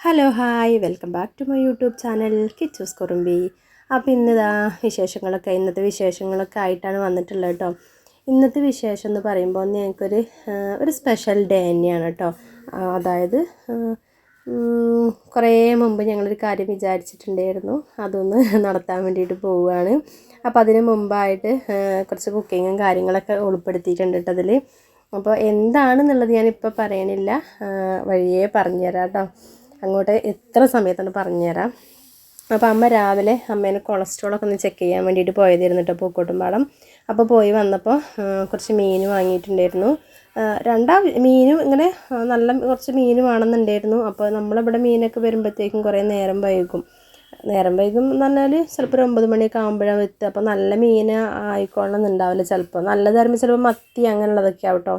Hello hi welcome back to my YouTube channel Kichus Kurumbi അപ്പോൾ ഇന്നിതാ വിശേഷങ്ങളൊക്കെ ഇന്നത്തെ വിശേഷങ്ങളൊക്കെ ആയിട്ടാണ് വന്നിട്ടുള്ളത് കേട്ടോ ഇന്നത്തെ വിശേഷം എന്ന് പറയുമ്പോൾ ഞങ്ങൾക്കൊരു ഒരു സ്പെഷ്യൽ ഡേ തന്നെയാണ് കേട്ടോ അതായത് കുറേ മുമ്പ് ഞങ്ങളൊരു കാര്യം വിചാരിച്ചിട്ടുണ്ടായിരുന്നു. അതൊന്ന് നടത്താൻ വേണ്ടിയിട്ട് പോവുകയാണ്. അപ്പോൾ അതിന് മുമ്പായിട്ട് കുറച്ച് കുക്കിങ്ങും കാര്യങ്ങളൊക്കെ ഉൾപ്പെടുത്തിയിട്ടുണ്ട് കേട്ടോ അതിൽ അപ്പോൾ എന്താണെന്നുള്ളത് ഞാനിപ്പോൾ പറയണില്ല. വഴിയേ പറഞ്ഞുതരാം കേട്ടോ അങ്ങോട്ട് എത്ര സമയത്താണ് പറഞ്ഞുതരാം. അപ്പോൾ അമ്മ രാവിലെ അമ്മേനെ കൊളസ്ട്രോളൊക്കെ ഒന്ന് ചെക്ക് ചെയ്യാൻ വേണ്ടിയിട്ട് പോയതായിരുന്നു കേട്ടോ പൂക്കോട്ടുംപാടം. അപ്പോൾ പോയി വന്നപ്പോൾ കുറച്ച് മീൻ വാങ്ങിയിട്ടുണ്ടായിരുന്നു. രണ്ടാം മീനും ഇങ്ങനെ നല്ല കുറച്ച് മീൻ വേണമെന്നുണ്ടായിരുന്നു അപ്പോൾ നമ്മളിവിടെ മീനൊക്കെ വരുമ്പോഴത്തേക്കും കുറേ നേരം വൈകും. നേരം വൈകും എന്ന് പറഞ്ഞാൽ ചിലപ്പോൾ ഒരു ഒമ്പത് മണിയൊക്കെ ആകുമ്പോഴാണ് എത്തുക. അപ്പോൾ നല്ല മീൻ ആയിക്കൊള്ളണമെന്നുണ്ടാവില്ല ചിലപ്പോൾ. നല്ലതായിരുന്നു ചിലപ്പോൾ മത്തി അങ്ങനെയുള്ളതൊക്കെ ആവട്ടോ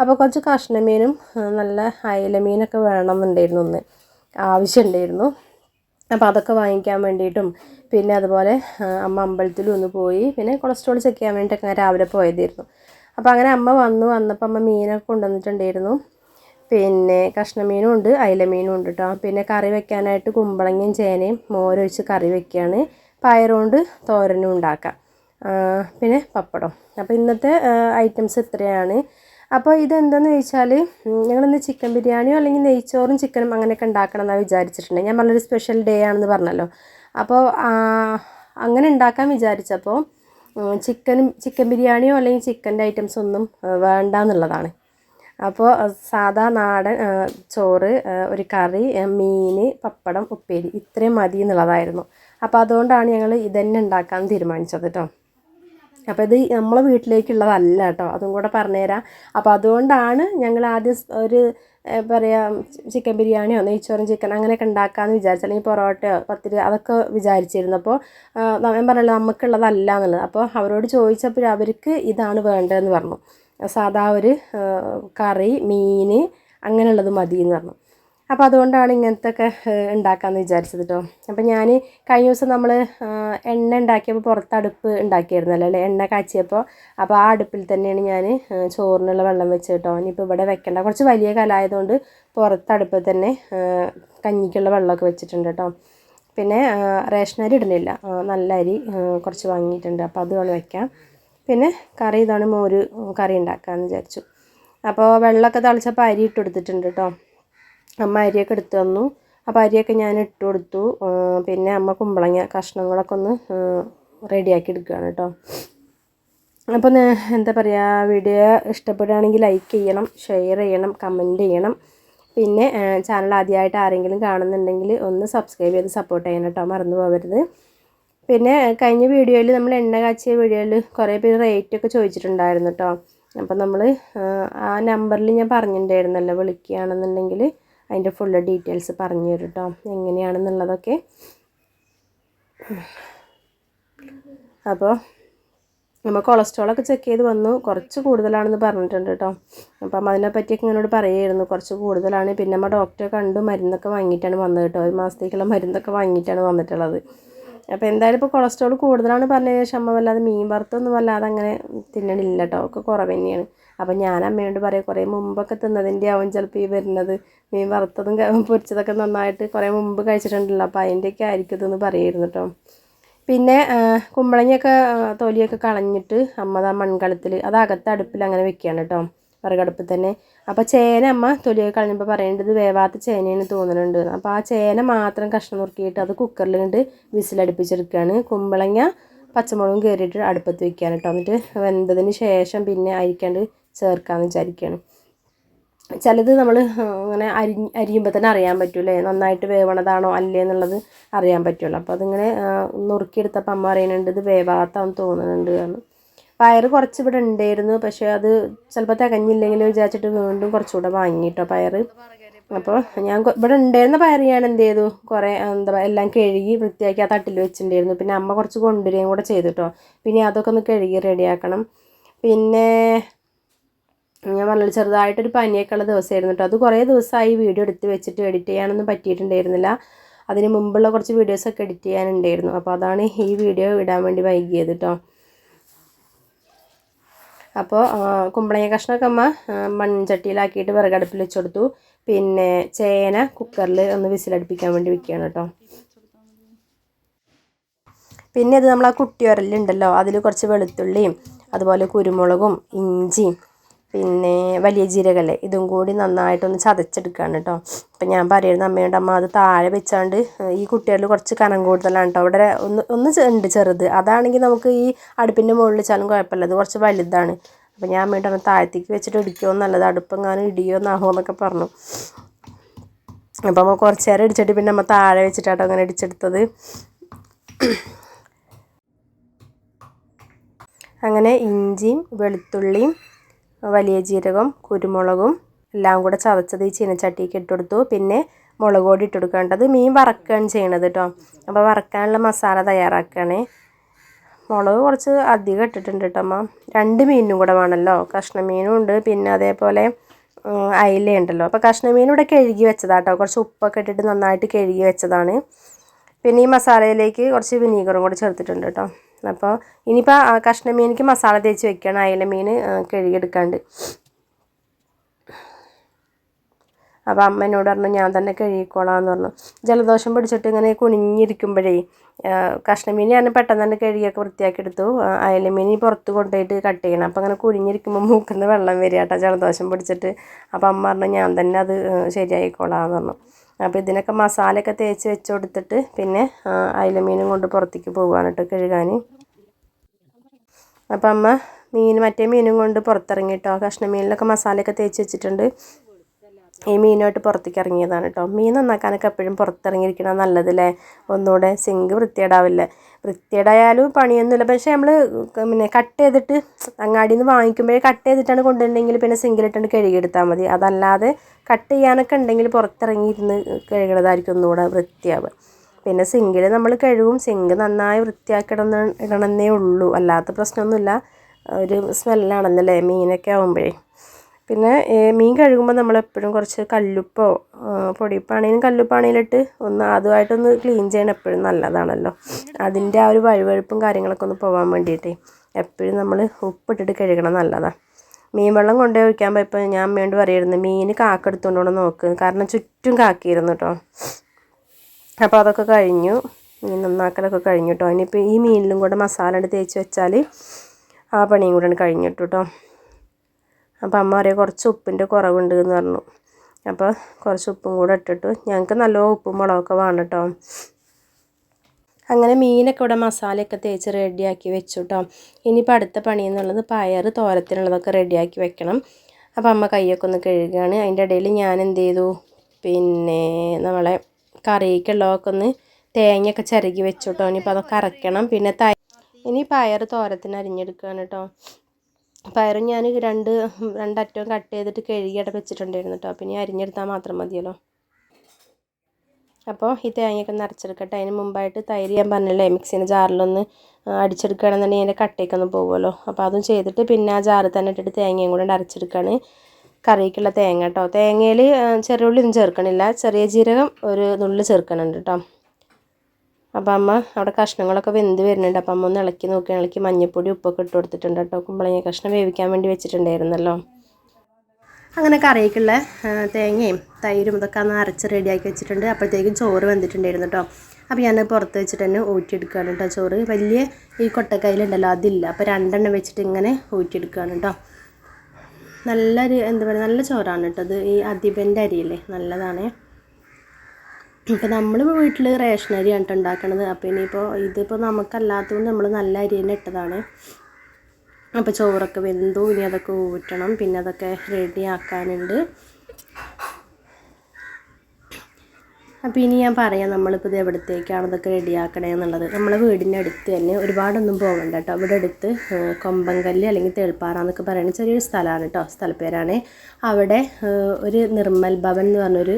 അപ്പോൾ കുറച്ച് കഷ്ണമീനും മീനും നല്ല അയല മീനൊക്കെ വേണമെന്നുണ്ടായിരുന്നു ഒന്ന് ആവശ്യമുണ്ടായിരുന്നു. അപ്പോൾ അതൊക്കെ വാങ്ങിക്കാൻ വേണ്ടിയിട്ടും പിന്നെ അതുപോലെ അമ്മ അമ്പലത്തിലും ഒന്ന് പോയി പിന്നെ കൊളസ്ട്രോൾ ചെക്ക് ചെയ്യാൻ വേണ്ടിയിട്ടൊക്കെ ഞാൻ രാവിലെ പോയതായിരുന്നു. അപ്പോൾ അങ്ങനെ അമ്മ വന്നു വന്നപ്പോൾ അമ്മ മീനൊക്കെ കൊണ്ടുവന്നിട്ടുണ്ടായിരുന്നു. പിന്നെ കഷ്ണമീനും ഉണ്ട് അയിലമീനും ഉണ്ട് കേട്ടോ പിന്നെ കറി വെക്കാനായിട്ട് കുമ്പളങ്ങയും ചേനയും മോരൊഴിച്ച് കറി വെക്കുകയാണ് പയറുകൊണ്ട് തോരനും ഉണ്ടാക്കാം. പിന്നെ പപ്പടം. അപ്പോൾ ഇന്നത്തെ ഐറ്റംസ് ഇത്രയാണ്. അപ്പോൾ ഇതെന്താന്ന് ചോദിച്ചാൽ ഞങ്ങളിന്ന് ചിക്കൻ ബിരിയാണിയോ അല്ലെങ്കിൽ നെയ്ച്ചോറും ചിക്കനും അങ്ങനെയൊക്കെ ഉണ്ടാക്കണം എന്നാണ് വിചാരിച്ചിട്ടുണ്ട്. ഞാൻ പറഞ്ഞൊരു സ്പെഷ്യൽ ഡേ ആണെന്ന് പറഞ്ഞല്ലോ. അപ്പോൾ അങ്ങനെ ഉണ്ടാക്കാൻ വിചാരിച്ചപ്പോൾ ചിക്കനും ചിക്കൻ ബിരിയാണിയോ അല്ലെങ്കിൽ ചിക്കന്റെ ഐറ്റംസ് ഒന്നും വേണ്ട എന്നുള്ളതാണ് അപ്പോൾ സാധാ നാടൻ ചോറ് ഒരു കറി മീൻ പപ്പടം ഉപ്പേരി ഇത്രയും മതി എന്നുള്ളതായിരുന്നു. അപ്പോൾ അതുകൊണ്ടാണ് ഞങ്ങൾ ഇതന്നെ ഉണ്ടാക്കാൻ തീരുമാനിച്ചത് കേട്ടോ അപ്പോൾ ഇത് നമ്മളെ വീട്ടിലേക്കുള്ളതല്ല കേട്ടോ അതും കൂടെ പറഞ്ഞുതരാം അപ്പോൾ അതുകൊണ്ടാണ് ഞങ്ങൾ ആദ്യം ഒരു പറയാ ചിക്കൻ ബിരിയാണിയോ നെയ്ച്ചോറും ചിക്കൻ അങ്ങനെയൊക്കെ ഉണ്ടാക്കാമെന്ന് വിചാരിച്ചു അല്ലെങ്കിൽ പൊറോട്ടയോ പത്തിരി അതൊക്കെ വിചാരിച്ചിരുന്നു അപ്പോൾ ഞാൻ പറഞ്ഞല്ലോ നമുക്കുള്ളതല്ല എന്നുള്ളത്. അപ്പോൾ അവരോട് ചോദിച്ചപ്പോൾ അവർക്ക് ഇതാണ് വേണ്ടതെന്ന് പറഞ്ഞു. സാധാ ഒരു കറി മീൻ അങ്ങനെയുള്ളത് മതി എന്ന് പറഞ്ഞു. അപ്പോൾ അതുകൊണ്ടാണ് ഇങ്ങനത്തെയൊക്കെ ഉണ്ടാക്കാമെന്ന് വിചാരിച്ചത് കേട്ടോ അപ്പോൾ ഞാൻ കഴിഞ്ഞ ദിവസം നമ്മൾ എണ്ണ ഉണ്ടാക്കിയപ്പോൾ പുറത്ത് അടുപ്പ് ഉണ്ടാക്കിയിരുന്നല്ലോ അല്ലേ? എണ്ണ കാച്ചിയപ്പോൾ അപ്പോൾ ആ അടുപ്പിൽ തന്നെയാണ് ഞാൻ ചോറിനുള്ള വെള്ളം വെച്ച് കേട്ടോ ഇനിയിപ്പോൾ ഇവിടെ വെക്കേണ്ട. കുറച്ച് വലിയ കലായതുകൊണ്ട് പുറത്ത് അടുപ്പിൽ തന്നെ കഞ്ഞിക്കുള്ള വെള്ളമൊക്കെ വെച്ചിട്ടുണ്ട് കേട്ടോ പിന്നെ റേഷൻ അരി ഇടുന്നില്ല. നല്ല അരി കുറച്ച് വാങ്ങിയിട്ടുണ്ട്. അപ്പോൾ അത് വേണം വെക്കാം. പിന്നെ കറി ഇതാണ് മോര് കറി ഉണ്ടാക്കാമെന്ന് വിചാരിച്ചു. അപ്പോൾ വെള്ളമൊക്കെ തിളച്ചപ്പോൾ അരി ഇട്ട് കൊടുത്തിട്ടുണ്ട് കേട്ടോ അമ്മ അരിയൊക്കെ എടുത്തു തന്നു. അപ്പോൾ അരിയൊക്കെ ഞാൻ ഇട്ട് കൊടുത്തു പിന്നെ അമ്മ കുമ്പളങ്ങ കഷ്ണങ്ങളൊക്കെ ഒന്ന് റെഡിയാക്കി എടുക്കുകയാണ് കേട്ടോ. അപ്പോൾ എന്താ പറയുക വീഡിയോ ഇഷ്ടപ്പെടുകയാണെങ്കിൽ ലൈക്ക് ചെയ്യണം ഷെയർ ചെയ്യണം കമന്റ് ചെയ്യണം. പിന്നെ ചാനൽ ആദ്യമായിട്ട് ആരെങ്കിലും കാണുന്നുണ്ടെങ്കിൽ ഒന്ന് സബ്സ്ക്രൈബ് ചെയ്ത് സപ്പോർട്ട് ചെയ്യണം കേട്ടോ മറന്നു പോകരുത്. പിന്നെ കഴിഞ്ഞ വീഡിയോയിൽ നമ്മൾ എണ്ണ കാച്ചിയ വീഡിയോയിൽ കുറേ പേര് റേറ്റൊക്കെ ചോദിച്ചിട്ടുണ്ടായിരുന്നു കേട്ടോ. അപ്പോൾ നമ്മൾ ആ നമ്പറിൽ ഞാൻ പറഞ്ഞിട്ടുണ്ടായിരുന്നല്ലോ വിളിക്കുകയാണെന്നുണ്ടെങ്കിൽ അതിന്റെ ഫുള്ള് ഡീറ്റെയിൽസ് പറഞ്ഞു തരും കേട്ടോ എങ്ങനെയാണെന്നുള്ളതൊക്കെ അപ്പോൾ നമ്മൾ കൊളസ്ട്രോളൊക്കെ ചെക്ക് ചെയ്ത് വന്നു. കുറച്ച് കൂടുതലാണെന്ന് പറഞ്ഞിട്ടുണ്ട് കേട്ടോ അപ്പം അതിനെപ്പറ്റിയൊക്കെ ഇങ്ങനോട് പറയുമായിരുന്നു കുറച്ച് കൂടുതലാണ്. പിന്നെ നമ്മൾ ഡോക്ടറെ കണ്ടു മരുന്നൊക്കെ വാങ്ങിയിട്ടാണ് വന്നത് കേട്ടോ ഒരു മാസത്തേക്കുള്ള മരുന്നൊക്കെ വാങ്ങിയിട്ടാണ് വന്നിട്ടുള്ളത്. അപ്പോൾ എന്തായാലും ഇപ്പോൾ കൊളസ്ട്രോൾ കൂടുതലാണ് പറഞ്ഞതിന് ശേഷം അമ്മ വല്ലാതെ മീൻ വറുത്തൊന്നും വല്ലാതെ അങ്ങനെ തിന്നണില്ല കേട്ടോ ഒക്കെ കുറവ് തന്നെയാണ്. അപ്പം ഞാൻ അമ്മയോട് പറയും കുറേ മുമ്പൊക്കെ തിന്നതിന്റെ ആവും ചിലപ്പോൾ ഈ വരുന്നത്. മീൻ വറുത്തതും പൊരിച്ചതൊക്കെ നന്നായിട്ട് കുറേ മുമ്പ് കഴിച്ചിട്ടുണ്ടല്ലോ. അപ്പോൾ അതിന്റെയൊക്കെ ആയിരിക്കും ഇതെന്ന് പറയായിരുന്നു കേട്ടോ പിന്നെ കുമ്പളങ്ങയൊക്കെ തൊലിയൊക്കെ കളഞ്ഞിട്ട് അമ്മ ആ മൺകലത്തിൽ അത് അകത്ത് അടുപ്പിൽ അങ്ങനെ വെക്കുകയാണ് കേട്ടോ വിറകടുപ്പിൽ തന്നെ. അപ്പോൾ ചേന അമ്മ തൊലിയൊക്കെ കളഞ്ഞപ്പോൾ പറയേണ്ടത് വേവാത്ത ചേനയാണ് തോന്നുന്നുണ്ട് അപ്പോൾ ആ ചേന മാത്രം കഷ്ണം നുറുക്കിയിട്ട് അത് കുക്കറിൽ കണ്ട് വിസിലടുപ്പിച്ചെടുക്കുകയാണ് കുമ്പളങ്ങ പച്ചമുളകും കയറിയിട്ട് അടുപ്പത്ത് വെക്കുകയാണ് കേട്ടോ എന്നിട്ട് വെന്തതിന് ശേഷം പിന്നെ അരിക്കാണ്ട് ചേർക്കാമെന്ന് വിചാരിക്കുകയാണ് ചിലത് നമ്മൾ അങ്ങനെ അരി അരിയുമ്പോൾ തന്നെ അറിയാൻ പറ്റൂലേ നന്നായിട്ട് വേവണതാണോ അല്ലേ എന്നുള്ളത് അറിയാൻ പറ്റുള്ളൂ. അപ്പോൾ അതിങ്ങനെ നുറുക്കിയെടുത്തപ്പോൾ അമ്മ പറയുന്നുണ്ട് ഇത് വേവാത്താന്ന് തോന്നുന്നുണ്ട് എന്ന്. പയർ കുറച്ച് ഇവിടെ ഉണ്ടായിരുന്നു പക്ഷേ അത് ചിലപ്പോൾ തികഞ്ഞില്ലെങ്കിൽ വിചാരിച്ചിട്ട് വീണ്ടും കുറച്ചുകൂടെ വാങ്ങിയിട്ടോ പയർ അപ്പോൾ ഞാൻ ഇവിടെ ഉണ്ടായിരുന്ന പയർ ഞാൻ എന്ത് ചെയ്തു? കുറേ എന്താ പറയുക എല്ലാം കഴുകി വൃത്തിയാക്കി ആ തട്ടിൽ വെച്ചിട്ടുണ്ടായിരുന്നു. പിന്നെ അമ്മ കുറച്ച് കൊണ്ടുവരികയും കൂടെ ചെയ്തു കേട്ടോ പിന്നെ അതൊക്കെ ഒന്ന് കഴുകി റെഡിയാക്കണം. പിന്നെ ഞാൻ വളരെ ചെറുതായിട്ടൊരു പനിയൊക്കെ ഉള്ള ദിവസമായിരുന്നു കേട്ടോ അത് കുറേ ദിവസമായി വീഡിയോ എടുത്ത് വെച്ചിട്ട് എഡിറ്റ് ചെയ്യാനൊന്നും പറ്റിയിട്ടുണ്ടായിരുന്നില്ല. അതിന് മുമ്പുള്ള കുറച്ച് വീഡിയോസൊക്കെ എഡിറ്റ് ചെയ്യാനുണ്ടായിരുന്നു. അപ്പോൾ അതാണ് ഈ വീഡിയോ ഇടാൻ വേണ്ടി വൈകിയത് കേട്ടോ അപ്പോൾ കുമ്പളങ്ങ കഷ്ണമൊക്കെ അമ്മ മൺചട്ടിയിലാക്കിയിട്ട് വിറകടുപ്പിൽ വെച്ച് കൊടുത്തു പിന്നെ ചേന കുക്കറിൽ ഒന്ന് വിസിലടുപ്പിക്കാൻ വേണ്ടി വെക്കുകയാണ് കേട്ടോ. പിന്നെ ഇത് നമ്മൾ ആ കുട്ടിയൊരലുണ്ടല്ലോ അതിൽ കുറച്ച് വെളുത്തുള്ളിയും അതുപോലെ കുരുമുളകും ഇഞ്ചിയും പിന്നെ വലിയ ജീരകല്ലേ? ഇതും കൂടി നന്നായിട്ടൊന്ന് ചതച്ചെടുക്കുകയാണ് കേട്ടോ അപ്പം ഞാൻ പറയുന്നത് അമ്മയോട് അമ്മ അത് താഴെ വെച്ചാണ്ട് ഈ കുട്ടികളിൽ കുറച്ച് കനം കൂടുതലാണ് കേട്ടോ അവിടെ ഒന്ന് ഒന്ന് ഉണ്ട് ചെറുത്. അതാണെങ്കിൽ നമുക്ക് ഈ അടുപ്പിന്റെ മുകളിൽ വെച്ചാലും കുഴപ്പമില്ല. അത് കുറച്ച് വലുതാണ്. അപ്പം ഞാൻ അമ്മയോട് അമ്മ താഴത്തേക്ക് വെച്ചിട്ട് ഇടിക്കുമോ നല്ലത്. അടുപ്പെങ്ങാനും ഇടിയോ എന്നാഹോ എന്നൊക്കെ പറഞ്ഞു. അപ്പം അമ്മ കുറച്ച് നേരം ഇടിച്ചിട്ട് പിന്നെ അമ്മ താഴെ വെച്ചിട്ടാട്ടോ അങ്ങനെ ഇടിച്ചെടുത്തത്. അങ്ങനെ ഇഞ്ചിയും വെളുത്തുള്ളിയും വലിയ ജീരകം കുരുമുളകും എല്ലാം കൂടെ ചതച്ചത് ഈ ചീനച്ചട്ടിക്ക് ഇട്ടുകൊടുത്തു പിന്നെ മുളക് പൊടി ഇട്ട് കൊടുക്കേണ്ടത് മീൻ വറക്കുകയാണ് ചെയ്യണത് കേട്ടോ അപ്പോൾ വറക്കാനുള്ള മസാല തയ്യാറാക്കുകയാണ്. മുളക് കുറച്ച് അധികം ഇട്ടിട്ടുണ്ട് കേട്ടോ അമ്മ. രണ്ട് മീനും കൂടെ വേണമല്ലോ കഷ്ണ മീനും ഉണ്ട്. പിന്നെ അതേപോലെ അയില ഉണ്ടല്ലോ. അപ്പോൾ കഷ്ണ മീനും ഇവിടെ കഴുകി വെച്ചതാണ് കേട്ടോ കുറച്ച് ഉപ്പൊക്കെ ഇട്ടിട്ട് നന്നായിട്ട് കഴുകി വെച്ചതാണ്. പിന്നെ ഈ മസാലയിലേക്ക് കുറച്ച് വിനീഗറും കൂടെ ചേർത്തിട്ടുണ്ട് കേട്ടോ അപ്പോൾ ഇനിയിപ്പോൾ കഷ്ണ മീനിക്ക് മസാല തേച്ച് വെക്കണം അയില മീൻ കഴുകിയെടുക്കാണ്ട്. അപ്പോൾ അമ്മ എന്നോട് പറഞ്ഞു ഞാൻ തന്നെ കഴുകിക്കോളാം എന്ന് പറഞ്ഞു. ജലദോഷം പിടിച്ചിട്ട് ഇങ്ങനെ കുനിഞ്ഞിരിക്കുമ്പോഴേ കഷ്ണമീൻ ഞാൻ പെട്ടെന്ന് തന്നെ കഴുകിയൊക്കെ വൃത്തിയാക്കി എടുത്തു അയലമീൻ പുറത്ത് കൊണ്ടുപോയിട്ട് കട്ട് ചെയ്യണം. അപ്പോൾ അങ്ങനെ കുനിഞ്ഞിരിക്കുമ്പോൾ മൂക്കുന്ന വെള്ളം വരിക കേട്ടോ ജലദോഷം പിടിച്ചിട്ട്. അപ്പോൾ അമ്മ പറഞ്ഞു ഞാൻ തന്നെ അത് ശരിയായിക്കോളാം എന്ന് പറഞ്ഞു. അപ്പോൾ ഇതിനൊക്കെ മസാലയൊക്കെ തേച്ച് വെച്ച് കൊടുത്തിട്ട് പിന്നെ അയിലമീനും കൊണ്ട് പുറത്തേക്ക് പോവുകയാണ് കേട്ടോ കഴുകാൻ. അപ്പം അമ്മ മീൻ മറ്റേ മീനും കൊണ്ട് പുറത്തിറങ്ങി കേട്ടോ. കഷ്ണ മീനിലൊക്കെ മസാലയൊക്കെ തേച്ച് വെച്ചിട്ടുണ്ട്. ഈ മീനുമായിട്ട് പുറത്തേക്ക് ഇറങ്ങിയതാണ് കേട്ടോ. മീൻ നന്നാക്കാനൊക്കെ എപ്പോഴും പുറത്തിറങ്ങിയിരിക്കണം നല്ലതല്ലേ? ഒന്നുകൂടെ സിങ്ക് വൃത്തിയേടാവില്ല വൃത്തിയേടായാലും പണിയൊന്നുമില്ല. പക്ഷേ നമ്മൾ പിന്നെ കട്ട് ചെയ്തിട്ട് അങ്ങാടിയിൽ നിന്ന് വാങ്ങിക്കുമ്പോഴേ കട്ട് ചെയ്തിട്ടാണ് കൊണ്ടുവരുന്നതെങ്കിൽ പിന്നെ സിങ്കിലിട്ടുണ്ട് കഴുകിയെടുത്താൽ മതി. അതല്ലാതെ കട്ട് ചെയ്യാനൊക്കെ ഉണ്ടെങ്കിൽ പുറത്തിറങ്ങിയിരുന്ന് കഴുകണതായിരിക്കും ഒന്നുകൂടെ വൃത്തിയാവുക. പിന്നെ സിങ്കിൽ നമ്മൾ കഴുകും. സിങ്ക് നന്നായി വൃത്തിയാക്കിടണം ഇടണമെന്നേ ഉള്ളൂ. അല്ലാത്ത പ്രശ്നമൊന്നുമില്ല. ഒരു സ്മെല്ലാണല്ലോ അല്ലേ മീനൊക്കെ ആകുമ്പോഴേ പിന്നെ മീൻ കഴുകുമ്പോൾ നമ്മളെപ്പോഴും കുറച്ച് കല്ലുപ്പോ പൊടിയുപ്പാണെങ്കിലും കല്ലുപ്പാണെങ്കിലും ഇട്ട് ഒന്ന് ആദ്യമായിട്ടൊന്ന് ക്ലീൻ ചെയ്യണം. എപ്പോഴും നല്ലതാണല്ലോ. അതിന്റെ ആ ഒരു വഴുവഴുപ്പും കാര്യങ്ങളൊക്കെ ഒന്ന് പോകാൻ വേണ്ടിയിട്ടേ. എപ്പോഴും നമ്മൾ ഉപ്പിട്ടിട്ട് കഴുകണം നല്ലതാണ് മീൻ വെള്ളം കൊണ്ടുപോയി ഒഴിക്കാൻ പോയപ്പോൾ ഞാൻ അമ്മയോട് പറയായിരുന്നു മീൻ കാക്ക എടുത്തുകൊണ്ട് നോക്ക്. കാരണം ചുറ്റും കാക്കിയിരുന്നു കേട്ടോ അപ്പോൾ അതൊക്കെ കഴിഞ്ഞു. മീൻ നന്നാക്കലൊക്കെ കഴിഞ്ഞു കേട്ടോ ഇനിയിപ്പോൾ ഈ മീനിലും കൂടെ മസാല എടുത്ത് തേച്ച് വെച്ചാൽ ആ പണിയും കൂടെ കഴിഞ്ഞിട്ടു കേട്ടോ അപ്പോൾ അമ്മ പറയും കുറച്ച് ഉപ്പിന്റെ കുറവുണ്ട് എന്ന് പറഞ്ഞു. അപ്പോൾ കുറച്ച് ഉപ്പും കൂടെ ഇട്ടിട്ടു. ഞങ്ങൾക്ക് നല്ല ഉപ്പും മുളകൊക്കെ വേണം കേട്ടോ അങ്ങനെ മീനൊക്കെ ഇവിടെ മസാലയൊക്കെ തേച്ച് റെഡിയാക്കി വെച്ചു കേട്ടോ ഇനിയിപ്പോൾ അടുത്ത പണി എന്നുള്ളത് പയർ തോരത്തിനുള്ളതൊക്കെ റെഡിയാക്കി വെക്കണം. അപ്പോൾ അമ്മ കൈയൊക്കെ ഒന്ന് കഴുകുകയാണ് അതിന്റെ ഇടയിൽ ഞാൻ എന്ത് ചെയ്തു? പിന്നെ നമ്മളെ കറിക്കുള്ളതൊക്കെ ഒന്ന് തേങ്ങയൊക്കെ ചിരകി വെച്ചു കേട്ടോ ഇനിയിപ്പോൾ അതൊക്കെ അരയ്ക്കണം. പിന്നെ ത ഇനി പയർ തോരത്തിന് അരിഞ്ഞെടുക്കുകയാണ് കേട്ടോ പയറും ഞാൻ രണ്ട് രണ്ടറ്റവും കട്ട് ചെയ്തിട്ട് കഴുകിയിട്ട് വെച്ചിട്ടുണ്ടായിരുന്നു കേട്ടോ അപ്പം ഇനി അരിഞ്ഞെടുത്താൽ മാത്രം മതിയല്ലോ. അപ്പോൾ ഈ തേങ്ങയൊക്കെ ഒന്ന് അരച്ചെടുക്കട്ടെ. അതിന് മുമ്പായിട്ട് തൈര് ഞാൻ പറഞ്ഞില്ലേ മിക്സിന്റെ ജാറിലൊന്ന് അടിച്ചെടുക്കുകയാണെന്നുണ്ടെങ്കിൽ അതിന്റെ കട്ടയൊക്കെ പോകുമല്ലോ അപ്പോൾ അതും ചെയ്തിട്ട് പിന്നെ ആ ജാറിൽ തന്നെ ഇട്ടിട്ട് തേങ്ങയും കൂടെ അരച്ചെടുക്കുകയാണ് കറിക്കുള്ള തേങ്ങ കേട്ടോ തേങ്ങയിൽ ചെറിയ ഉള്ളി ഒന്നും ചേർക്കണില്ല. ചെറിയ ജീരകം ഒരു നുള്ളി ചേർക്കണുണ്ട് കേട്ടോ അപ്പം അമ്മ അവിടെ കഷ്ണങ്ങളൊക്കെ വെന്ത് വരുന്നുണ്ട്. അപ്പം അമ്മ ഒന്ന് ഇളക്കി നോക്കി. ഇളക്കി മഞ്ഞൾപ്പൊടി ഉപ്പൊക്കെ ഇട്ട് കൊടുത്തിട്ടുണ്ട് കേട്ടോ. കുമ്പളങ്ങ കഷ്ണം വേവിക്കാൻ വേണ്ടി വെച്ചിട്ടുണ്ടായിരുന്നല്ലോ. അങ്ങനെ കറിയൊക്കെയുള്ള തേങ്ങയും തൈരും ഇതൊക്കെ ഒന്ന് അരച്ച് റെഡിയാക്കി വെച്ചിട്ടുണ്ട്. അപ്പോഴത്തേക്കും ചോറ് വെന്തിട്ടുണ്ടായിരുന്നു കേട്ടോ. അപ്പോൾ ഞാൻ പുറത്ത് വെച്ചിട്ട് തന്നെ ഊറ്റിയെടുക്കുകയാണ് കേട്ടോ ചോറ്. വലിയ ഈ കൊട്ടക്കൈലുണ്ടല്ലോ അതില്ല. അപ്പോൾ രണ്ടെണ്ണം വെച്ചിട്ട് ഇങ്ങനെ ഊറ്റിയെടുക്കുകയാണ് കേട്ടോ. നല്ലൊരു എന്താ പറയുക നല്ല ചോറാണ് കേട്ടോ അത് ഈ അധിപന്റെ അരിയല്ലേ? നല്ലതാണ്. ഇപ്പോൾ നമ്മൾ വീട്ടിൽ റേഷൻ അരിയാണ് കേട്ടോ ഉണ്ടാക്കണത്. അപ്പോൾ ഇനിയിപ്പോൾ ഇതിപ്പോൾ നമുക്കല്ലാത്തതുകൊണ്ട് നമ്മൾ നല്ല അരി തന്നെ ഇട്ടതാണ്. അപ്പോൾ ചോറൊക്കെ വെന്തു. ഇനി അതൊക്കെ ഊറ്റണം. പിന്നെ അതൊക്കെ റെഡി ആക്കാനുണ്ട്. അപ്പോൾ ഇനി ഞാൻ പറയാം നമ്മളിപ്പോൾ ഇത് എവിടത്തേക്കാണ് ഇതൊക്കെ റെഡിയാക്കണേ എന്നുള്ളത്. നമ്മളെ വീടിന്റെ അടുത്ത് തന്നെ ഒരുപാടൊന്നും പോകണ്ട കേട്ടോ. ഇവിടെ അടുത്ത് കൊമ്പങ്കല്ല് അല്ലെങ്കിൽ തേൾപ്പാറ എന്നൊക്കെ പറയുന്ന ചെറിയൊരു സ്ഥലമാണ് കേട്ടോ. സ്ഥലപ്പേരാണ് അവിടെ ഒരു നിർമ്മൽ ഭവൻ എന്ന് പറഞ്ഞൊരു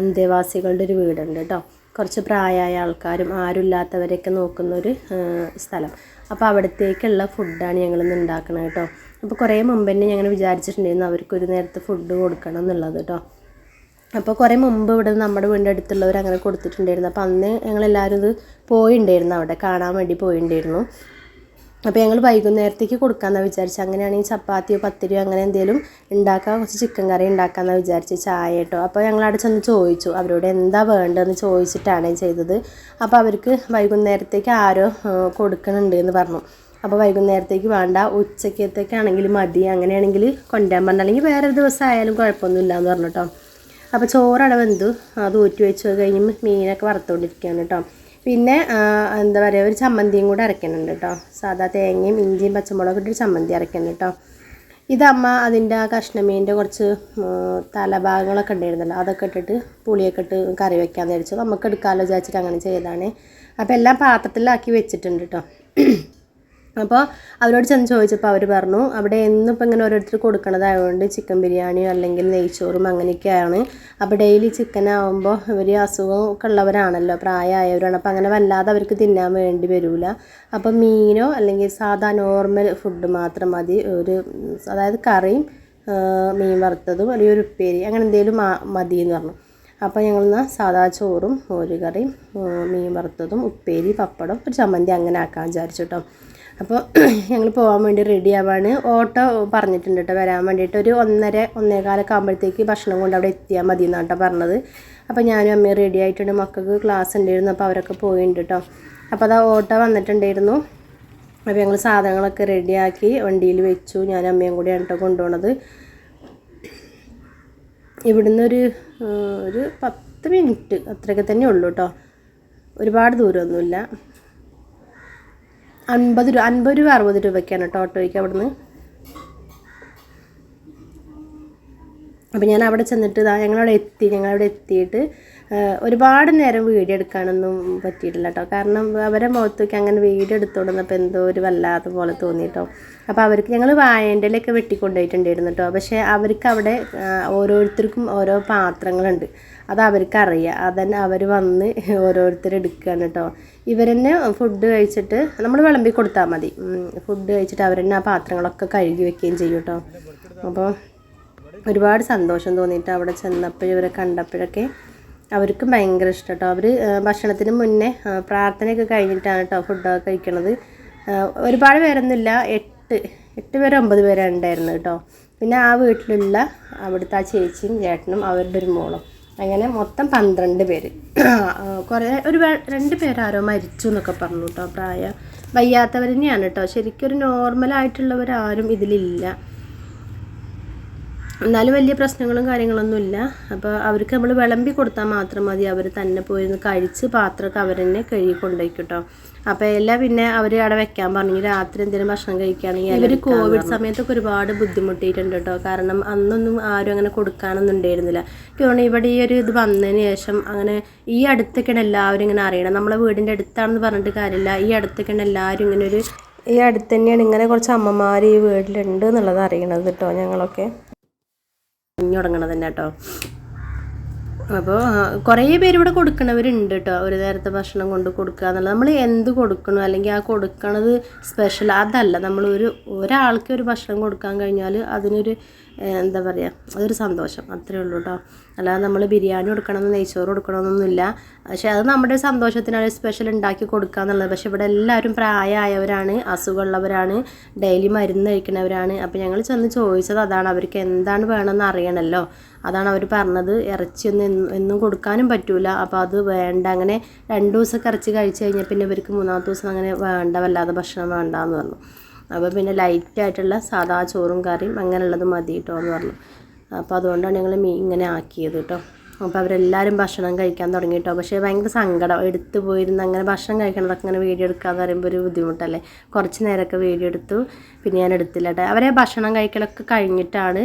അന്തേവാസികളുടെ ഒരു വീടുണ്ട് കേട്ടോ. കുറച്ച് പ്രായമായ ആൾക്കാരും ആരുമില്ലാത്തവരെയൊക്കെ നോക്കുന്നൊരു സ്ഥലം. അപ്പോൾ അവിടത്തേക്കുള്ള ഫുഡാണ് ഞങ്ങളിന്ന് ഉണ്ടാക്കുന്നത് കേട്ടോ. അപ്പോൾ കുറേ മുമ്പ് തന്നെ ഞങ്ങൾ വിചാരിച്ചിട്ടുണ്ടായിരുന്നു അവർക്കൊരു നേരത്തെ ഫുഡ് കൊടുക്കണം എന്നുള്ളത് കേട്ടോ. അപ്പോൾ കുറേ മുമ്പ് ഇവിടെ നമ്മുടെ വീടിന്റെ അടുത്തുള്ളവർ അങ്ങനെ കൊടുത്തിട്ടുണ്ടായിരുന്നു. അപ്പോൾ അന്ന് ഞങ്ങളെല്ലാവരും ഇത് പോയിണ്ടായിരുന്നു. അവിടെ കാണാൻ വേണ്ടി പോയിണ്ടായിരുന്നു. അപ്പോൾ ഞങ്ങൾ വൈകുന്നേരത്തേക്ക് കൊടുക്കാമെന്നാണ് വിചാരിച്ചത് അങ്ങനെയാണെങ്കിൽ ചപ്പാത്തിയോ പത്തിരിയോ അങ്ങനെ എന്തെങ്കിലും ഉണ്ടാക്കാൻ കുറച്ച് ചിക്കൻ കറി ഉണ്ടാക്കാമെന്നാണ് വിചാരിച്ച് ചായ കേട്ടോ. അപ്പോൾ ഞങ്ങൾ അവിടെ ചെന്ന് ചോദിച്ചു. അവരോട് എന്താ വേണ്ടതെന്ന് ചോദിച്ചിട്ടാണ് ചെയ്തത്. അപ്പോൾ അവർക്ക് വൈകുന്നേരത്തേക്ക് ആരോ കൊടുക്കണുണ്ട് എന്ന് പറഞ്ഞു. അപ്പോൾ വൈകുന്നേരത്തേക്ക് വേണ്ട ഉച്ചക്കത്തേക്കാണെങ്കിൽ മതി. അങ്ങനെയാണെങ്കിൽ കൊണ്ടുവരാൻ പറഞ്ഞു. അല്ലെങ്കിൽ വേറെ ദിവസം ആയാലും കുഴപ്പമൊന്നുമില്ല എന്ന് പറഞ്ഞു കേട്ടോ അപ്പോൾ ചോറട വെന്തു. അത് ഊറ്റി വെച്ച്. കഴിഞ്ഞ് മീനൊക്കെ വറുത്തുകൊണ്ടിരിക്കുകയാണ് കേട്ടോ പിന്നെ എന്താ പറയുക ഒരു ചമ്മന്തിയും കൂടെ അരയ്ക്കുന്നുണ്ട് കേട്ടോ സാധാ തേങ്ങയും ഇഞ്ചിയും പച്ചമുളകും ഇട്ടൊരു ചമ്മന്തി അരയ്ക്കുന്നുണ്ട് കേട്ടോ ഇതമ്മ അതിന്റെ ആ കഷ്ണമീന്റെ കുറച്ച് തലഭാഗങ്ങളൊക്കെ ഉണ്ടായിരുന്നല്ലോ. അതൊക്കെ ഇട്ടിട്ട് പുളിയൊക്കെ ഇട്ട് കറി വെക്കാമെന്ന് വിചാരിച്ചു. നമുക്ക് എടുക്കാമല്ലോ വിചാരിച്ചിട്ട് അങ്ങനെ ചെയ്തതാണ്. അപ്പോൾ എല്ലാം പാത്രത്തിലാക്കി വെച്ചിട്ടുണ്ട് കേട്ടോ അപ്പോൾ അവരോട് ചെന്ന് ചോദിച്ചപ്പോൾ അവർ പറഞ്ഞു അവിടെ എന്നും ഇപ്പം ഇങ്ങനെ ഓരോരുത്തർ കൊടുക്കണതായതുകൊണ്ട് ചിക്കൻ ബിരിയാണിയോ അല്ലെങ്കിൽ നെയ്ച്ചോറും അങ്ങനെയൊക്കെയാണ്. അപ്പോൾ ഡെയിലി ചിക്കൻ ആകുമ്പോൾ ഇവർ അസുഖമൊക്കെ ഉള്ളവരാണല്ലോ പ്രായമായവരാണ്. അപ്പോൾ അങ്ങനെ വല്ലാതെ അവർക്ക് തിന്നാൻ വേണ്ടി വരില്ല. അപ്പോൾ മീനോ അല്ലെങ്കിൽ സാധാ നോർമൽ ഫുഡ് മാത്രം മതി. ഒരു അതായത് കറിയും മീൻ വറുത്തതും അല്ലെങ്കിൽ ഒരു ഉപ്പേരി അങ്ങനെ എന്തെങ്കിലും മതി എന്ന് പറഞ്ഞു. അപ്പോൾ ഞങ്ങൾ എന്നാൽ സാധാ ചോറും മോരുകറിയും മീൻ വറുത്തതും ഉപ്പേരി പപ്പടം ഒരു ചമ്മന്തി അങ്ങനെ ആക്കാൻ വിചാരിച്ചു കേട്ടോ. അപ്പോൾ ഞങ്ങൾ പോകാൻ വേണ്ടി റെഡി ആവാണ്. ഓട്ടോ പറഞ്ഞിട്ടുണ്ട് കേട്ടോ വരാൻ വേണ്ടിയിട്ട്. ഒരു ഒന്നര ഒന്നേകാലൊക്കെ ആകുമ്പോഴത്തേക്ക് ഭക്ഷണം കൊണ്ട് അവിടെ എത്തിയാൽ മതി എന്നാണ് കേട്ടോ പറഞ്ഞത്. അപ്പോൾ ഞാനും അമ്മയും റെഡി ആയിട്ടുണ്ട്. മക്കൾക്ക് ക്ലാസ് ഉണ്ടായിരുന്നു. അപ്പോൾ അവരൊക്കെ പോയിട്ടുണ്ട് കേട്ടോ അപ്പോൾ അതാ ഓട്ടോ വന്നിട്ടുണ്ടായിരുന്നു. അപ്പോൾ ഞങ്ങൾ സാധനങ്ങളൊക്കെ റെഡിയാക്കി വണ്ടിയിൽ വെച്ചു. ഞാൻ അമ്മയും കൂടിയാണ് കേട്ടോ കൊണ്ടുപോണത്. ഇവിടുന്ന് ഒരു ഒരു പത്ത് മിനിറ്റ് അത്രയൊക്കെ തന്നെ ഉള്ളൂ കേട്ടോ ഒരുപാട് ദൂരമൊന്നുമില്ല. അൻപത് രൂപ അൻപത് രൂപ അറുപത് രൂപയ്ക്കാണ് കേട്ടോ ഓട്ടോയ്ക്ക് അവിടുന്ന്. അപ്പോൾ ഞാൻ അവിടെ ചെന്നിട്ട് ഞങ്ങളവിടെ എത്തി ഞങ്ങളവിടെ എത്തിയിട്ട് ഒരുപാട് നേരം വീഡിയോ എടുക്കാനൊന്നും പറ്റിയിട്ടില്ല കേട്ടോ. കാരണം അവരെ മുഖത്തേക്ക് അങ്ങനെ വീഡിയോ എടുത്തോടുന്നപ്പോൾ എന്തോ ഒരു വല്ലാത്ത പോലെ തോന്നി കേട്ടോ. അപ്പോൾ അവർക്ക് ഞങ്ങൾ വാഴേന്റെലൊക്കെ വെട്ടിക്കൊണ്ടുപോയിട്ടുണ്ടായിരുന്നു കേട്ടോ. പക്ഷേ അവർക്ക് അവിടെ ഓരോരുത്തർക്കും ഓരോ പാത്രങ്ങളുണ്ട്. അത് അവർക്ക് അറിയാം അതന്നെ അവർ വന്ന് ഓരോരുത്തർ എടുക്കുകയാണ് കേട്ടോ ഇവരെന്നെ ഫുഡ് കഴിച്ചിട്ട് നമ്മൾ വിളമ്പി കൊടുത്താൽ മതി. ഫുഡ് കഴിച്ചിട്ട് അവരെന്നെ ആ പാത്രങ്ങളൊക്കെ കഴുകി വെക്കുകയും ചെയ്യും കേട്ടോ അപ്പോൾ ഒരുപാട് സന്തോഷം തോന്നിയിട്ട് അവിടെ ചെന്നപ്പോൾ ഇവരെ കണ്ടപ്പോഴൊക്കെ അവർക്കും ഭയങ്കര ഇഷ്ടം കേട്ടോ അവർ ഭക്ഷണത്തിന് മുന്നേ പ്രാർത്ഥനയൊക്കെ കഴിഞ്ഞിട്ടാണ് കേട്ടോ ഫുഡൊക്കെ കഴിക്കണത്. ഒരുപാട് പേരൊന്നുമില്ല. എട്ട് എട്ട് പേര് ഒമ്പത് പേരാണ് ഉണ്ടായിരുന്നത് കേട്ടോ പിന്നെ ആ വീട്ടിലുള്ള അവിടുത്തെ ആ ചേച്ചിയും ചേട്ടനും അവരുടെ ഒരു മോളും. അങ്ങനെ മൊത്തം പന്ത്രണ്ട് പേര്. കുറേ ഒരു രണ്ട് പേരാരോ മരിച്ചു എന്നൊക്കെ പറഞ്ഞു കേട്ടോ പ്രായ വയ്യാത്തവർ തന്നെയാണ് കേട്ടോ ശരിക്കും ഒരു നോർമലായിട്ടുള്ളവരാരും ഇതിലില്ല. എന്നാലും വലിയ പ്രശ്നങ്ങളും കാര്യങ്ങളൊന്നും ഇല്ല. അപ്പോൾ അവർക്ക് നമ്മൾ വിളമ്പി കൊടുത്താൽ മാത്രം മതി. അവർ തന്നെ പോയിരുന്ന് കഴിച്ച് പാത്രമൊക്കെ അവർ തന്നെ കഴുകി കൊണ്ടുപോയി കേട്ടോ അപ്പോൾ എല്ലാം പിന്നെ അവർ അവിടെ വെക്കാൻ പറഞ്ഞു. രാത്രി എന്തെങ്കിലും ഭക്ഷണം കഴിക്കുകയാണെങ്കിൽ ഇവർ കോവിഡ് സമയത്തൊക്കെ ഒരുപാട് ബുദ്ധിമുട്ടിയിട്ടുണ്ട് കേട്ടോ. കാരണം അന്നൊന്നും ആരും അങ്ങനെ കൊടുക്കാനൊന്നും ഉണ്ടായിരുന്നില്ല. കാരണം ഇവിടെ ഈ ഒരു ഇത് വന്നതിന് ശേഷം അങ്ങനെ ഈ അടുത്തൊക്കെയാണ് എല്ലാവരും ഇങ്ങനെ അറിയണം നമ്മളെ വീടിന്റെ അടുത്താണെന്ന് പറഞ്ഞിട്ട് കാര്യമില്ല. ഈ അടുത്തൊക്കെയാണ് എല്ലാവരും ഇങ്ങനെ ഒരു ഈ അടുത്ത് തന്നെയാണ് ഇങ്ങനെ കുറച്ച് അമ്മമാർ ഈ വീട്ടിലുണ്ട് എന്നുള്ളത് അറിയണത് കേട്ടോ ഞങ്ങളൊക്കെ. തുടങ്ങണത് തന്നെ കേട്ടോ. അപ്പോൾ കുറേ പേര് ഇവിടെ കൊടുക്കണവരുണ്ട് കേട്ടോ. ഒരു നേരത്തെ ഭക്ഷണം കൊണ്ട് കൊടുക്കുക എന്നുള്ളത്. നമ്മൾ എന്ത് കൊടുക്കണോ അല്ലെങ്കിൽ ആ കൊടുക്കണത് സ്പെഷ്യൽ അതല്ല. നമ്മൾ ഒരു ഒരാൾക്ക് ഒരു ഭക്ഷണം കൊടുക്കാൻ കഴിഞ്ഞാൽ അതിനൊരു എന്താ പറയുക അതൊരു സന്തോഷം. അത്രേ ഉള്ളൂ കേട്ടോ അല്ലാതെ നമ്മൾ ബിരിയാണി കൊടുക്കണമെന്ന് നെയ്ച്ചോറ് കൊടുക്കണമെന്നൊന്നുമില്ല. പക്ഷേ അത് നമ്മുടെ സന്തോഷത്തിനാണ് സ്പെഷ്യൽ ഉണ്ടാക്കി കൊടുക്കുക എന്നുള്ളത്. പക്ഷേ ഇവിടെ എല്ലാവരും പ്രായമായവരാണ് അസുഖമുള്ളവരാണ് ഡെയിലി മരുന്ന് കഴിക്കുന്നവരാണ്. അപ്പോൾ ഞങ്ങൾ ചെന്ന് ചോദിച്ചത് അതാണ് അവർക്ക് എന്താണ് വേണമെന്ന് അറിയണമല്ലോ അതാണ് അവർ പറഞ്ഞത്. ഇറച്ചിയൊന്നും ഒന്നും എന്നും കൊടുക്കാനും പറ്റൂല. അപ്പോൾ അത് വേണ്ട. അങ്ങനെ രണ്ട് ദിവസം ഇറച്ചി കഴിച്ച് കഴിഞ്ഞാൽ പിന്നെ ഇവർക്ക് മൂന്നാമത്തെ ദിവസം അങ്ങനെ വേണ്ട വല്ലാതെ ഭക്ഷണം വേണ്ട എന്ന് പറഞ്ഞു. അപ്പോൾ പിന്നെ ലൈറ്റായിട്ടുള്ള സാധാ ചോറും കറിയും അങ്ങനെയുള്ളത് മതി കേട്ടോ എന്ന് പറഞ്ഞു. അപ്പോൾ അതുകൊണ്ടാണ് ഞങ്ങൾ മീൻ ഇങ്ങനെ ആക്കിയത് കേട്ടോ. അപ്പോൾ അവരെല്ലാവരും ഭക്ഷണം കഴിക്കാൻ തുടങ്ങി കേട്ടോ. പക്ഷേ ഭയങ്കര സങ്കടം. എടുത്തു പോയിരുന്ന് അങ്ങനെ ഭക്ഷണം കഴിക്കണതൊക്കെ അങ്ങനെ വീഡിയോ എടുക്കാന്ന് പറയുമ്പോൾ ഒരു ബുദ്ധിമുട്ടല്ലേ? കുറച്ച് നേരമൊക്കെ വീഡിയോ എടുത്തു. പിന്നെ ഞാൻ എടുത്തില്ല കേട്ടോ. അവരെ ഭക്ഷണം കഴിക്കലൊക്കെ കഴിഞ്ഞിട്ടാണ്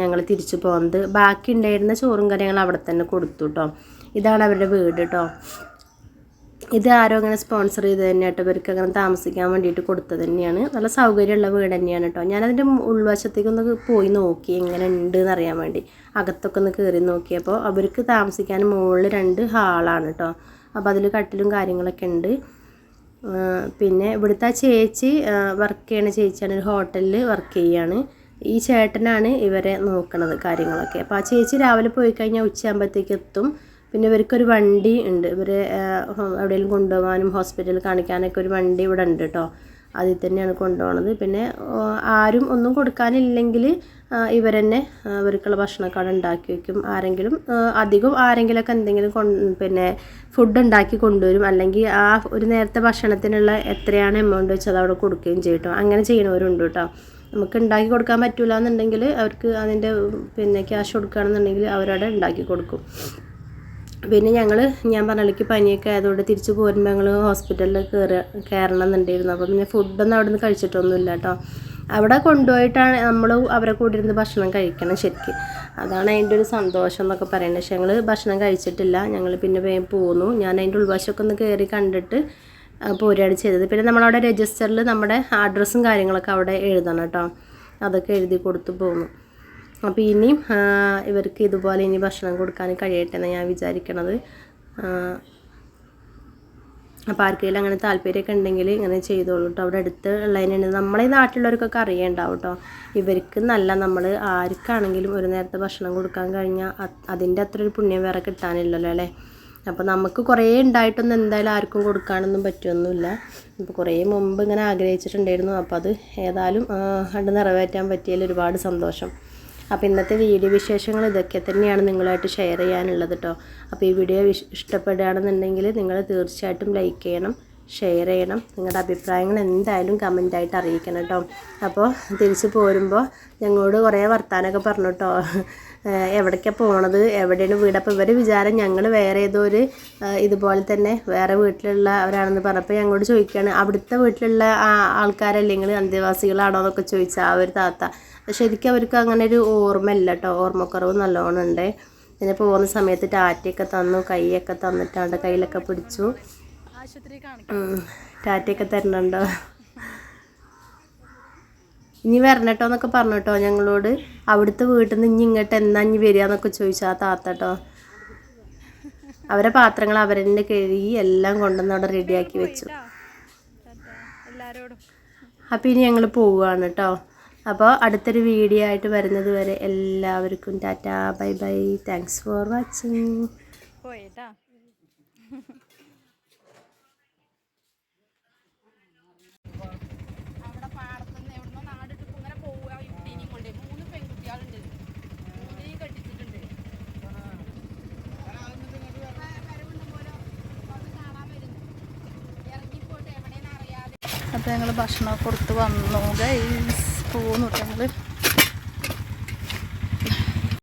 ഞങ്ങൾ തിരിച്ചു പോകുന്നത്. ബാക്കി ഉണ്ടായിരുന്ന ചോറും കറി ഞങ്ങൾ അവിടെ തന്നെ കൊടുത്തു കേട്ടോ. ഇതാണ് അവരുടെ വീട് കേട്ടോ. ഇത് ആരോ അങ്ങനെ സ്പോൺസർ ചെയ്ത് തന്നെ കേട്ടോ ഇവർക്ക് അങ്ങനെ താമസിക്കാൻ വേണ്ടിയിട്ട് കൊടുത്തത് തന്നെയാണ്. നല്ല സൗകര്യമുള്ള വീട് തന്നെയാണ് കേട്ടോ ഞാനതിന്റെ ഉൾവശത്തേക്കൊന്ന് പോയി നോക്കി എങ്ങനെ ഉണ്ട് എന്നറിയാൻ വേണ്ടി. അകത്തൊക്കെ ഒന്ന് കയറി നോക്കിയപ്പോൾ അവർക്ക് താമസിക്കാൻ മുകളിൽ രണ്ട് ഹാളാണ് കേട്ടോ അപ്പോൾ അതിൽ കട്ടിലും കാര്യങ്ങളൊക്കെ ഉണ്ട്. പിന്നെ ഇവിടുത്തെ ചേച്ചി വർക്ക് ചെയ്യണ ചേച്ചിയാണ് ഒരു ഹോട്ടലിൽ വർക്ക് ചെയ്യുകയാണ് ഈ ചേട്ടനാണ് ഇവരെ നോക്കണത് കാര്യങ്ങളൊക്കെ. അപ്പോൾ ആ ചേച്ചി രാവിലെ പോയി കഴിഞ്ഞാൽ ഉച്ചയാകുമ്പോഴത്തേക്ക് എത്തും. പിന്നെ ഇവർക്കൊരു വണ്ടി ഉണ്ട്. ഇവർ എവിടെയെങ്കിലും കൊണ്ടുപോകാനും ഹോസ്പിറ്റലിൽ കാണിക്കാനൊക്കെ ഒരു വണ്ടി ഇവിടെ ഉണ്ട് കേട്ടോ അതിൽ തന്നെയാണ് കൊണ്ടുപോകുന്നത് പിന്നെ ആരും ഒന്നും കൊടുക്കാനില്ലെങ്കിൽ ഇവർ തന്നെ ഇവർക്കുള്ള ഭക്ഷണമൊക്കെ അവിടെ ഉണ്ടാക്കി വയ്ക്കും ആരെങ്കിലും അധികം ആരെങ്കിലുമൊക്കെ എന്തെങ്കിലും പിന്നെ ഫുഡ് ഉണ്ടാക്കി കൊണ്ടുവരും. അല്ലെങ്കിൽ ആ ഒരു നേരത്തെ ഭക്ഷണത്തിനുള്ള എത്രയാണ് എമൗണ്ട് വെച്ച് അത് അവിടെ കൊടുക്കുകയും ചെയ്യും കേട്ടോ അങ്ങനെ ചെയ്യണവരുണ്ട് കേട്ടോ നമുക്ക് ഉണ്ടാക്കി കൊടുക്കാൻ പറ്റില്ല എന്നുണ്ടെങ്കിൽ അവർക്ക് അതിന്റെ പിന്നെ ക്യാഷ് കൊടുക്കുകയാണെന്നുണ്ടെങ്കിൽ അവരവിടെ ഉണ്ടാക്കി കൊടുക്കും. പിന്നെ ഞങ്ങൾ ഞാൻ പറഞ്ഞിലേക്ക് പനിയൊക്കെ ആയതുകൊണ്ട് തിരിച്ച് പോരുമ്പോൾ ഞങ്ങൾ ഹോസ്പിറ്റലിൽ കയറി കയറണം എന്നുണ്ടായിരുന്നു. അപ്പോൾ പിന്നെ ഫുഡൊന്നും അവിടെ നിന്ന് കഴിച്ചിട്ടൊന്നുമില്ല കേട്ടോ അവിടെ കൊണ്ടുപോയിട്ടാണ് നമ്മൾ അവരെ കൂടി ഇരുന്ന് ഭക്ഷണം കഴിക്കണം ശരിക്ക്. അതാണ് അതിന്റെ ഒരു സന്തോഷം എന്നൊക്കെ പറയുന്നത് പക്ഷേ ഞങ്ങൾ ഭക്ഷണം കഴിച്ചിട്ടില്ല. ഞങ്ങൾ പിന്നെ വേഗം പോന്നു. ഞാൻ അതിന്റെ ഉൾവശമൊക്കെ ഒന്ന് കയറി കണ്ടിട്ട് പോരുകയാണ് ചെയ്തത്. പിന്നെ നമ്മളവിടെ രജിസ്റ്ററിൽ നമ്മുടെ അഡ്രസ്സും കാര്യങ്ങളൊക്കെ അവിടെ എഴുതണം കേട്ടോ അതൊക്കെ എഴുതി കൊടുത്തു പോന്നു. അപ്പോൾ ഇനിയും ഇവർക്ക് ഇതുപോലെ ഇനി ഭക്ഷണം കൊടുക്കാൻ കഴിയട്ടെ എന്ന് ഞാൻ വിചാരിക്കണത്. അപ്പോൾ ആർക്കെങ്കിലും അങ്ങനെ താല്പര്യമൊക്കെ ഉണ്ടെങ്കിൽ ഇങ്ങനെ ചെയ്തോളൂ കേട്ടോ അവിടെ അടുത്ത് ഉള്ളതിനാണ് നമ്മളെ നാട്ടിലുള്ളവർക്കൊക്കെ അറിയണ്ടാവും കേട്ടോ ഇവർക്ക് നല്ല നമ്മൾ ആർക്കാണെങ്കിലും ഒരു നേരത്തെ ഭക്ഷണം കൊടുക്കാൻ കഴിഞ്ഞാൽ അതിന്റെ അത്ര ഒരു പുണ്യം വേറെ കിട്ടാനില്ലല്ലോ അല്ലേ? അപ്പോൾ നമുക്ക് കുറേ ഉണ്ടായിട്ടൊന്നും എന്തായാലും ആർക്കും കൊടുക്കാനൊന്നും പറ്റുമൊന്നുമില്ല ഇപ്പോൾ കുറേ മുമ്പ് ഇങ്ങനെ ആഗ്രഹിച്ചിട്ടുണ്ടായിരുന്നു. അപ്പോൾ അത് ഏതായാലും അത് നിറവേറ്റാൻ പറ്റിയതിൽ ഒരുപാട് സന്തോഷം. അപ്പോൾ ഇന്നത്തെ വീഡിയോ വിശേഷങ്ങൾ ഇതൊക്കെ തന്നെയാണ് നിങ്ങളായിട്ട് ഷെയർ ചെയ്യാനുള്ളത് കേട്ടോ അപ്പോൾ ഈ വീഡിയോ ഇഷ്ടപ്പെടുകയാണെന്നുണ്ടെങ്കിൽ നിങ്ങൾ തീർച്ചയായിട്ടും ലൈക്ക് ചെയ്യണം ഷെയർ ചെയ്യണം. നിങ്ങളുടെ അഭിപ്രായങ്ങൾ എന്തായാലും കമന്റായിട്ട് അറിയിക്കണം കേട്ടോ അപ്പോൾ തിരിച്ച് പോരുമ്പോൾ ഞങ്ങളോട് കുറേ വർത്താനമൊക്കെ പറഞ്ഞു കേട്ടോ എവിടേക്കാണ് പോണത്? എവിടെയാണ് വീട്? അപ്പോൾ ഇവർ വിചാരം ഞങ്ങൾ വേറെ ഏതോ ഒരു ഇതുപോലെ തന്നെ വേറെ വീട്ടിലുള്ള അവരാണെന്ന് പറഞ്ഞപ്പോൾ ഞങ്ങളോട് ചോദിക്കുകയാണ് അവിടുത്തെ വീട്ടിലുള്ള ആ ആൾക്കാരല്ലേ നിങ്ങൾ അന്തേവാസികളാണോ എന്നൊക്കെ ചോദിച്ചാൽ ആ ഒരു താത്ത. ശരിക്കും അവർക്ക് അങ്ങനെ ഒരു ഓർമ്മയില്ല കേട്ടോ ഓർമ്മക്കുറവ് നല്ലോണം ഉണ്ട്. പിന്നെ പോകുന്ന സമയത്ത് ടാറ്റയൊക്കെ തന്നു കൈയൊക്കെ തന്നിട്ടാണ്ട് കയ്യിലൊക്കെ പിടിച്ചു. ടാറ്റയൊക്കെ തരണുണ്ടോ? ഇനി വരണട്ടോ എന്നൊക്കെ പറഞ്ഞു കേട്ടോ ഞങ്ങളോട്. അവിടുത്തെ വീട്ടിൽ നിന്ന് ഇനി ഇങ്ങോട്ട് എന്നാ ഇനി വരിക എന്നൊക്കെ ചോദിച്ചു ആ താത്ത കേട്ടോ അവരെ പാത്രങ്ങൾ അവരെന്നെ കഴുകി എല്ലാം കൊണ്ടുവന്ന് അവിടെ റെഡിയാക്കി വെച്ചു. അപ്പം ഇനി ഞങ്ങൾ പോവുകയാണ് കേട്ടോ അപ്പോൾ അടുത്തൊരു വീഡിയോ ആയിട്ട് വരുന്നത് വരെ എല്ലാവർക്കും tata. Bye bye. Thanks for watching പോയിട്ടാ ഞങ്ങൾ ഭക്ഷണം കൊടുത്ത് വന്നു ഗൈസ് പോന്നു ഞങ്ങൾ.